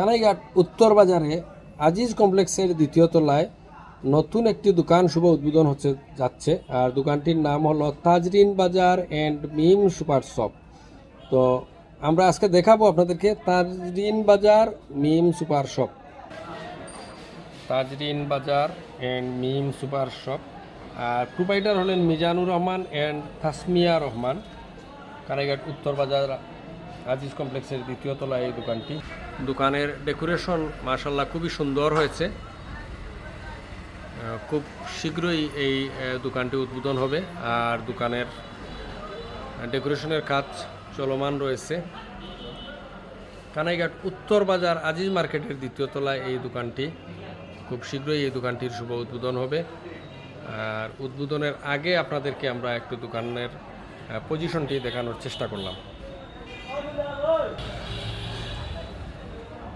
কানাইঘাট উত্তর বাজারে আজিজ কমপ্লেক্সের দ্বিতীয় তলায় নতুন একটি দোকান শুভ উদ্বোধন হচ্ছে, যাচ্ছে। আর দোকানটির নাম হলো Tazreen Bazar and Mim super shop. তো আমরা আজকে দেখাবো আপনাদেরকে তাজরিন বাজার, মিম super shop. Tazrin Bazar and Mim super shop. R provider হলেন মিজানুর রহমান অ্যান্ড তাসমিয়া রহমান। কানাইঘাট উত্তর বাজার আজিজ কমপ্লেক্সের দ্বিতীয় তলায় এই দোকানটি। দোকানের ডেকোরেশন মার্শাল্লাহ খুবই সুন্দর হয়েছে। খুব শীঘ্রই এই দোকানটি উদ্বোধন হবে আর দোকানের ডেকোরেশনের কাজ চলমান রয়েছে। কানাইঘাট উত্তর বাজার আজিজ মার্কেটের দ্বিতীয় তলায় এই দোকানটি। খুব শীঘ্রই এই দোকানটির শুভ উদ্বোধন হবে। আর উদ্বোধনের আগে আপনাদেরকে আমরা একটু দোকানের পজিশনটি দেখানোর চেষ্টা করলাম। Hallelujah.